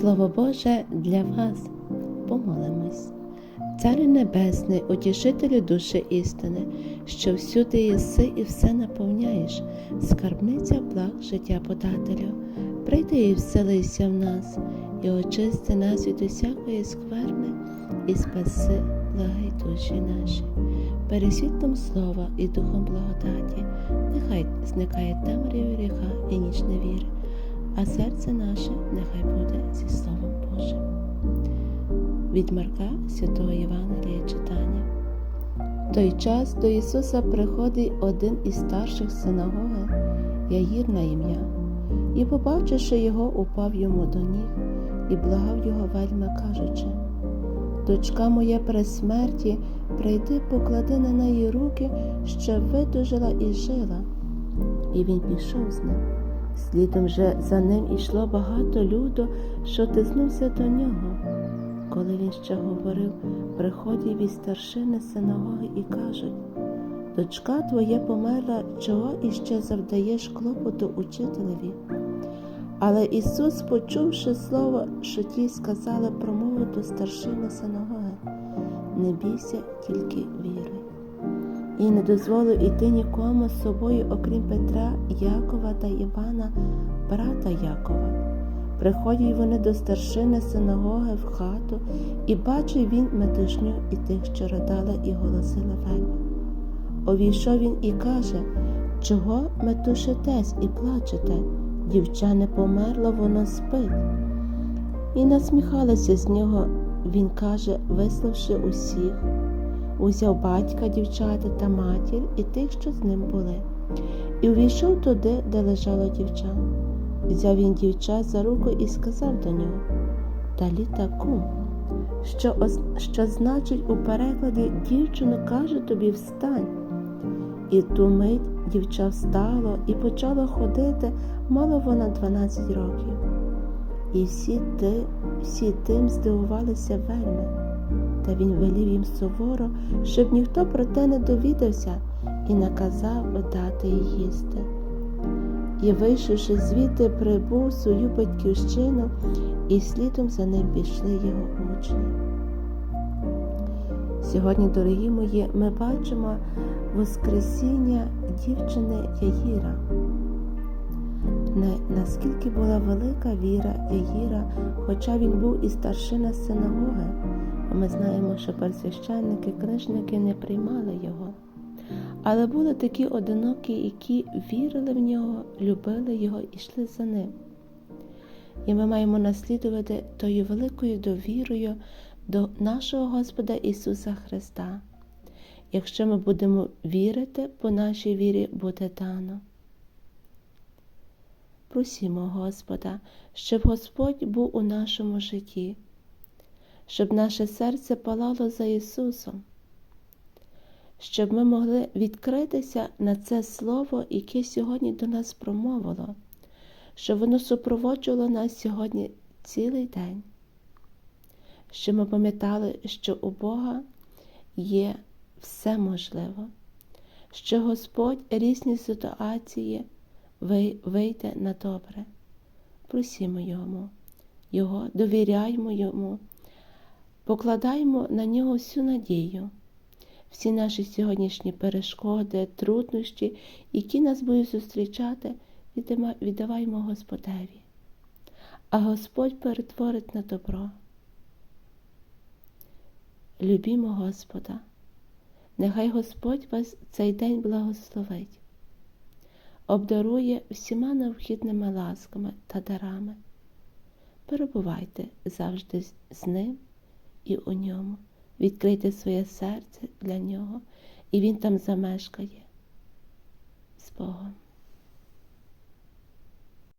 Слово Боже для вас. Помолимось. Царю Небесний, утішителю душі істини, що всюди єси і все наповняєш, скарбниця благ життя подателю. Прийди і вселися в нас, і очисти нас від усякої скверни, і спаси, благай душі наші. Пересвітлом слова і духом благодаті, нехай зникає темрява гріха і ніч невіри, а серце наше нехай буде зі Словом Божим. Від Марка Святого Євангелія читання. В той час до Ісуса приходить один із старших синагоги, Яїр на ім'я, і, побачивши його, упав йому до ніг і благав його вельми, кажучи: Дочка моя при смерті, прийди, поклади на неї руки, щоб видужила і жила. І він пішов з ним. Слідом же за ним ішло багато люду, що тиснувся до нього. Коли він ще говорив, приходять від старшини синагоги і кажуть дочка твоя померла, чого іще завдаєш клопоту учителеві? Але Ісус, почувши слово, що ті сказали, промовив до старшини синагоги не бійся, тільки віруй. І не дозволив іти нікому з собою, окрім Петра, Якова та Івана, брата Якова. Приходять вони до старшини синагоги в хату, і бачив він метушню і тих, що ридали і голосили вельми. Увійшов він і каже, чого метушитесь і плачете? Дівча не померла, воно спить. І насміхалися з нього, він каже, виславши усіх, узяв батька, дівчата та матір і тих, що з ним були, і увійшов туди, де лежало дівча. Взяв він дівча за руку і сказав до нього Таліта кум, що, що значить у перекладі дівчина каже тобі встань. І ту мить дівча встало і почала ходити, мала вона 12 років. І всі, ти, всі тим здивувалися вельми. Та він велів їм суворо, щоб ніхто про те не довідався, і наказав дати їй їсти. І, вийшовши звідти, прибув свою батьківщину, і слідом за ним пішли його учні. Сьогодні, дорогі мої, ми бачимо Воскресіння дівчини Яїра. Наскільки була велика віра Яїра, хоча він був і старшина синагоги, ми знаємо, що пересвященники, книжники не приймали його. Але були такі одинокі, які вірили в нього, любили його і йшли за ним. І ми маємо наслідувати тою великою довірою до нашого Господа Ісуса Христа. Якщо ми будемо вірити, по нашій вірі буде дано. Просімо Господа, щоб Господь був у нашому житті, щоб наше серце палало за Ісусом, щоб ми могли відкритися на це Слово, яке сьогодні до нас промовило, щоб воно супроводжувало нас сьогодні цілий день, щоб ми пам'ятали, що у Бога є все можливо, що Господь різні ситуації вийде на добре. Просімо Йому, Його, довіряймо Йому, покладаємо на нього всю надію, всі наші сьогоднішні перешкоди, труднощі, які нас будуть зустрічати, віддаваймо Господеві. А Господь перетворить на добро. Любімо Господа. Нехай Господь вас цей день благословить, обдарує всіма необхідними ласками та дарами. Перебувайте завжди з ним і у ньому, відкрити своє серце для нього, і він там замешкає з Богом.